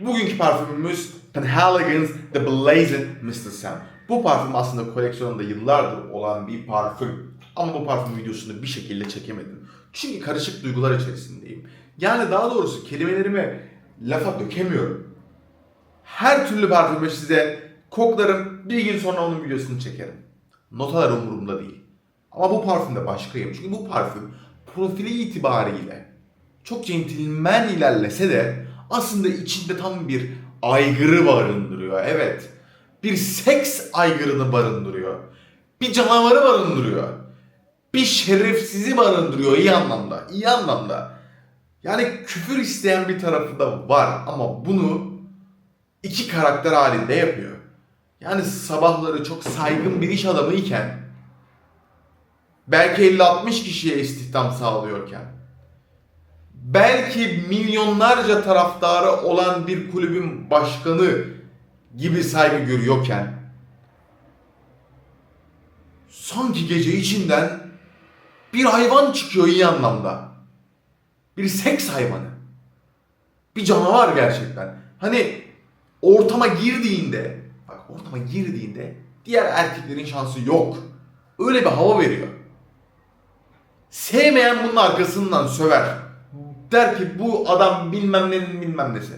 Bugünkü parfümümüz Penhaligon's The Blazing Mr. Sam. Bu parfüm aslında koleksiyonumda yıllardır olan bir parfüm. Ama bu parfüm videosunu bir şekilde çekemedim. Çünkü karışık duygular içerisindeyim. Yani daha doğrusu kelimelerimi lafa dökemiyorum. Her türlü parfümü size koklarım. Bir gün sonra onun videosunu çekerim. Notalar umurumda değil. Ama bu parfümde başkayım. Çünkü bu parfüm profili itibariyle çok centilmen ilerlese de aslında içinde tam bir aygırı barındırıyor. Evet. Bir seks aygırını barındırıyor. Bir canavarı barındırıyor. Bir şerefsizi barındırıyor iyi anlamda. iyi anlamda. Yani küfür isteyen bir tarafı da var ama bunu iki karakter halinde yapıyor. Yani sabahları çok saygın bir iş adamı iken belki 50-60 kişiye istihdam sağlıyorken belki milyonlarca taraftarı olan bir kulübün başkanı gibi saygı görüyorken sanki gece içinden bir hayvan çıkıyor iyi anlamda. Bir seks hayvanı. Bir canavar gerçekten. Hani ortama girdiğinde, bak ortama girdiğinde diğer erkeklerin şansı yok. Öyle bir hava veriyor. Sevmeyen bunun arkasından söver. Der ki bu adam bilmem nenin bilmem nesi.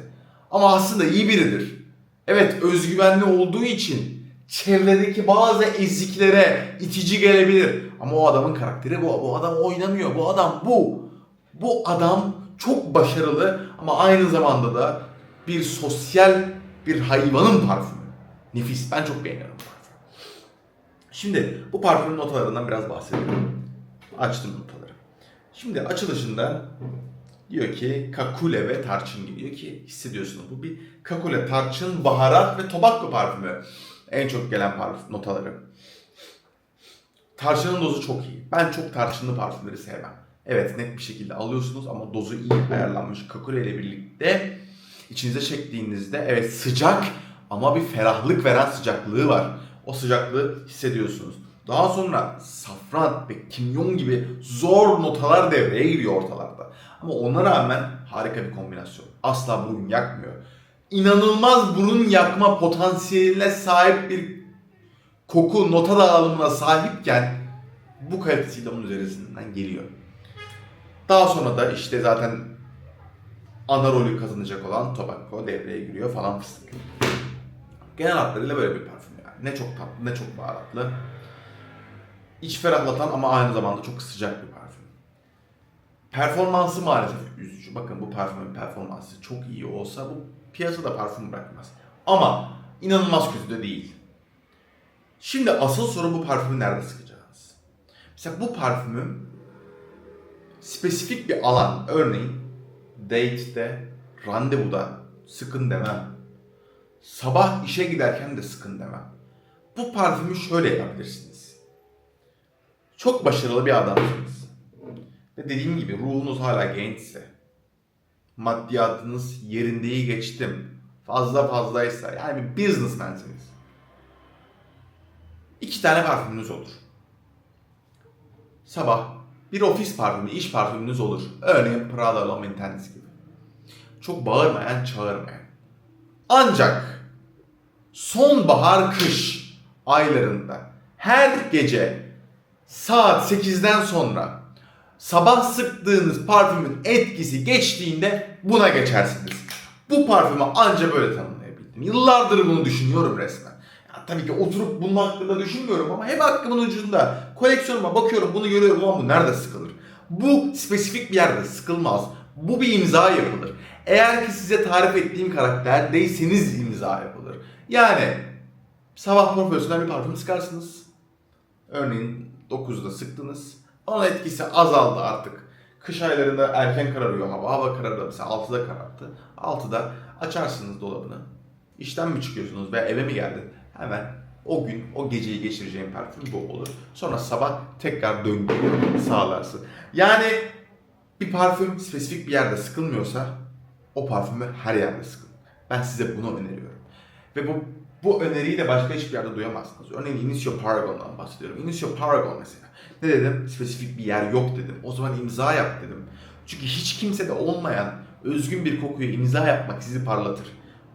Ama aslında iyi biridir. Evet özgüvenli olduğu için çevredeki bazı eziklere itici gelebilir. Ama o adamın karakteri bu. Bu adam oynamıyor. Bu adam bu. Bu adam çok başarılı ama aynı zamanda da bir sosyal bir hayvanın parfümü. Nefis. Ben çok beğeniyorum bu parfümü. Şimdi bu parfümün notalarından biraz bahsedelim. Açtım notaları. Şimdi açılışında diyor ki kakule ve tarçın gibi diyor ki hissediyorsunuz bu bir kakule, tarçın, baharat ve tobacco parfümü. En çok gelen parfüm notaları. Tarçının dozu çok iyi. Ben çok tarçınlı parfümleri sevmem. Evet net bir şekilde alıyorsunuz ama dozu iyi ayarlanmış kakule ile birlikte içinize çektiğinizde evet sıcak ama bir ferahlık veren sıcaklığı var. O sıcaklığı hissediyorsunuz. Daha sonra safran ve kimyon gibi zor notalar devreye giriyor ortalarda. Ama ona rağmen harika bir kombinasyon. Asla burun yakmıyor. İnanılmaz burun yakma potansiyeline sahip bir koku nota dağılımına sahipken bu kalitesiyle onun üzerinden geliyor. Daha sonra da işte zaten ana rolü kazanacak olan Tobacco devreye giriyor falan fıstık. Genel hatlarıyla böyle bir parfüm yani. Ne çok tatlı ne çok baharatlı. İç ferahlatan ama aynı zamanda çok sıcak bir parfüm. Performansı maalesef üzücü. Bakın bu parfümün performansı çok iyi olsa bu piyasada parfüm bırakmaz. Ama inanılmaz kötü de değil. Şimdi asıl soru bu parfümü nerede sıkacağız? Mesela bu parfümü spesifik bir alan, örneğin date'de, randevuda sıkın demem. Sabah işe giderken de sıkın demem. Bu parfümü şöyle yapabilirsiniz. Çok başarılı bir adamsınız. Ve dediğim gibi ruhunuz hala gençse, maddiyatınız yerindeyi geçtim, fazla fazlaysa, yani bir businessmansınız. İki tane parfümünüz olur. Sabah bir ofis parfümü, iş parfümünüz olur. Örneğin Prada La Intense gibi. Çok bağırmayan, çağırmayan. Ancak sonbahar kış aylarında her gece saat 8'den sonra sabah sıktığınız parfümün etkisi geçtiğinde buna geçersiniz. Bu parfümü anca böyle tanımlayabildim. Yıllardır bunu düşünüyorum resmen. Ya tabii ki oturup bunun hakkında düşünmüyorum ama hep aklımın ucunda. Koleksiyonuma bakıyorum bunu görüyorum ama bu nerede sıkılır? Bu spesifik bir yerde sıkılmaz. Bu bir imza yapılır. Eğer ki size tarif ettiğim karakter değilseniz imza yapılır. Yani sabah profesyonel bir parfüm sıkarsınız. Örneğin 9'da sıktınız. Onun etkisi azaldı artık. Kış aylarında erken kararıyor hava. Hava karardı mesela 6'da kararttı. 6'da açarsınız dolabını. İşten mi çıkıyorsunuz veya eve mi geldin? Hemen o gün, o geceyi geçireceğin parfüm bu olur. Sonra sabah tekrar döngüyü sağlarsın. Yani bir parfüm spesifik bir yerde sıkılmıyorsa o parfümü her yerde sıkın. Ben size bunu öneriyorum. Ve bu bu öneriyi de başka hiçbir yerde duyamazsınız. Örneğin Inicio Paragon'dan bahsediyorum. Inicio Paragon mesela. Ne dedim? Spesifik bir yer yok dedim. O zaman imza yap dedim. Çünkü hiç kimsede olmayan özgün bir kokuyu imza yapmak sizi parlatır.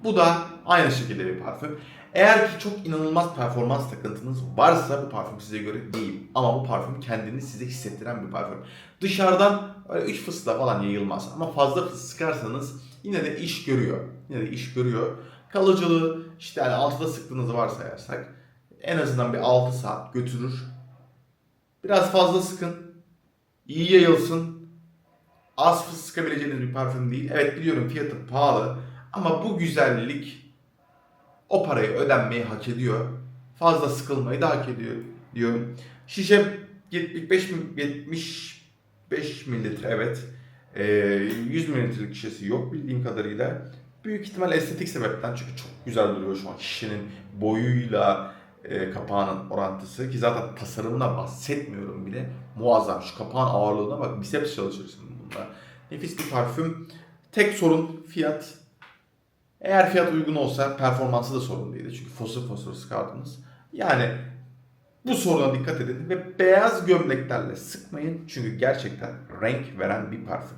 Bu da aynı şekilde bir parfüm. Eğer ki çok inanılmaz performans takıntınız varsa bu parfüm size göre değil. Ama bu parfüm kendini size hissettiren bir parfüm. Dışarıdan öyle 3 fısla falan yayılmaz. Ama fazla fıs sıkarsanız yine de iş görüyor. Yine de iş görüyor. Kalıcılığı işte yani altıda sıktığınızı varsayarsak en azından bir 6 saat götürür. Biraz fazla sıkın. İyi yayılsın. Az sıkabileceğiniz bir parfüm değil. Evet biliyorum fiyatı pahalı. Ama bu güzellik o parayı ödenmeyi hak ediyor. Fazla sıkılmayı da hak ediyor diyorum. Şişe 75 mi- 75 mililitre evet. Ee, 100 mililitrelik şişesi yok bildiğim kadarıyla. Büyük ihtimal estetik sebepten çünkü çok güzel duruyor şu an şişenin boyuyla e, kapağının orantısı ki zaten tasarımına bahsetmiyorum bile. Muazzam şu kapağın ağırlığına bak biceps çalışırsın bunda. Nefis bir parfüm. Tek sorun fiyat. Eğer fiyat uygun olsa performansı da sorun değildi. Çünkü fosur fosur sıkardınız. Yani bu soruna dikkat edin ve beyaz gömleklerle sıkmayın. Çünkü gerçekten renk veren bir parfüm.